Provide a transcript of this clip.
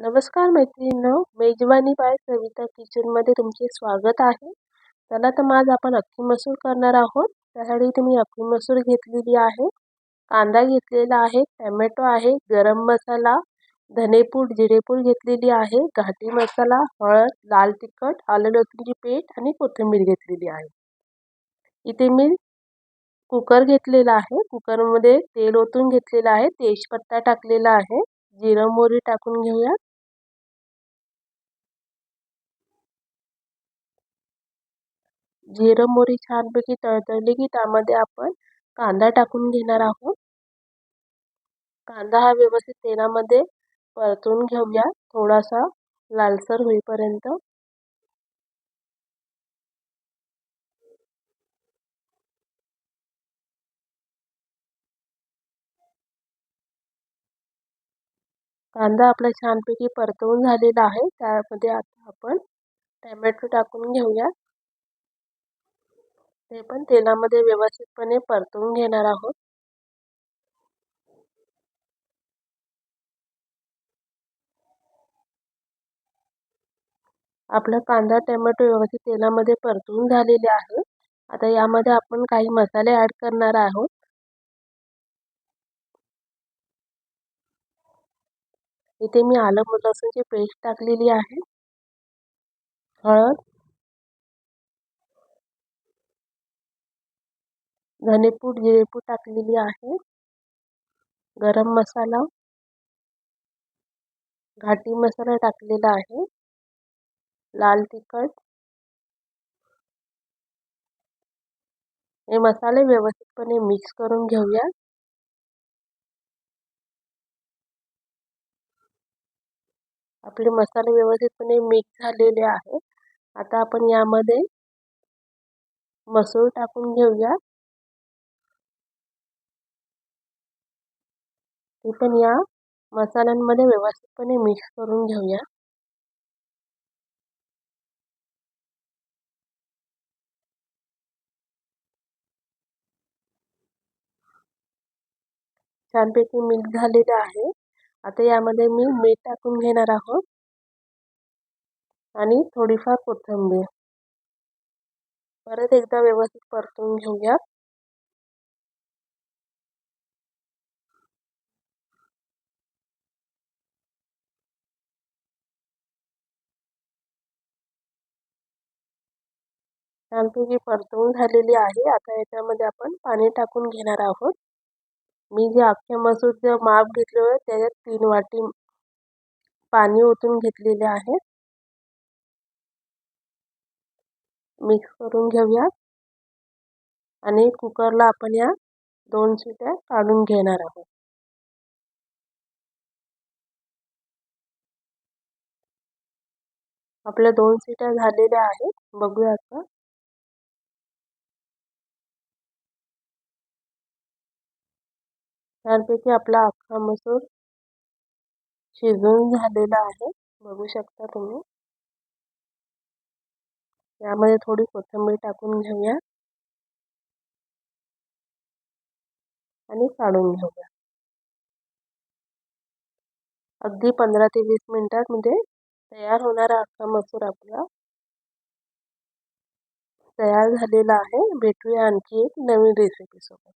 नमस्कार मैत्रिणींनो मेजवानी बाय सविता किचनमध्ये तुमचे स्वागत आहे. चला तर आज आपण अख्खी मसूर करणार आहोत. त्यासाठी इथे मी अख्खी मसूर घेतलेली आहे. कांदा घेतलेला आहे टमॅटो आहे गरम मसाला धनेपूड जिरेपूड घेतलेली आहे घाटी मसाला हळद लाल तिखट आलं लसूणची पेस्ट आणि कोथिंबीर घेतलेली आहे. इथे मी कुकर घेतलेला आहे. कुकरमध्ये तेल ओतून घेतलेलं आहे. तेजपत्ता टाकलेला आहे. जिरं मोहरी टाकून घेऊया. जिरं मोहरी छानपैकी तळतळली की त्यामध्ये आपण कांदा टाकून घेणार आहोत. कांदा हा व्यवस्थित तेलामध्ये परतून घेऊया. थोडासा लालसर होईपर्यंत. कांदा आपला छानपैकी परतवून झालेला आहे. त्यामध्ये आता आपण टॅमॅटो टाकून घेऊया. ते पण तेलामध्ये व्यवस्थितपणे परतवून घेणार आहोत. आपला कांदा टमॅटो व्यवस्थित तेलामध्ये परतवून झालेले आहे. आता यामध्ये आपण काही मसाले ॲड करणार आहोत. इथे मी आलं लसूणची पेस्ट टाकलेली आहे. हळद धनेपूड जिरेपूड टाकलेली आहे. गरम मसाला घाटी मसाला टाकलेला आहे. लाल तिखट. हे मसाले व्यवस्थितपणे मिक्स करून घेऊया. आपले मसाले व्यवस्थितपणे मिक्स झालेले आहे आता आपण यामध्ये मसूर टाकून घेऊया. ती पण या मसाल्यांमध्ये व्यवस्थितपणे मिक्स करून घेऊया. छानपैकी मिक्स झालेलं आहे. आता यामध्ये मी मीठ टाकून घेणार आहोत. आणि थोडीफार कोथिंबीर. परत एकदा व्यवस्थित परतून घेऊया. छानपैकी परतवून झालेली आहे आता याच्यामध्ये आपण पाणी टाकून घेणार आहोत. मी जे अख्ख्या मसूरचं माप घेतलं होतं त्याच्यात तीन वाटी पाणी ओतून घेतलेले आहे. मिक्स करून घेऊया. आणि कुकरला आपण या दोन शिट्या काढून घेणार आहोत. आपल्या दोन शिट्या झालेल्या आहेत. बघूया आता. छानपैकी आपला अख्खा मसूर शिजवून झालेला आहे. बघू शकता तुम्ही. यामध्ये थोडी कोथिंबीर टाकून घेऊया. आणि काढून घेऊया. अगदी पंधरा ते वीस मिनिटात म्हणजे तयार होणारा अख्खा मसूर आपला तयार झालेला आहे. भेटूया आणखी एक नवीन रेसिपीसोबत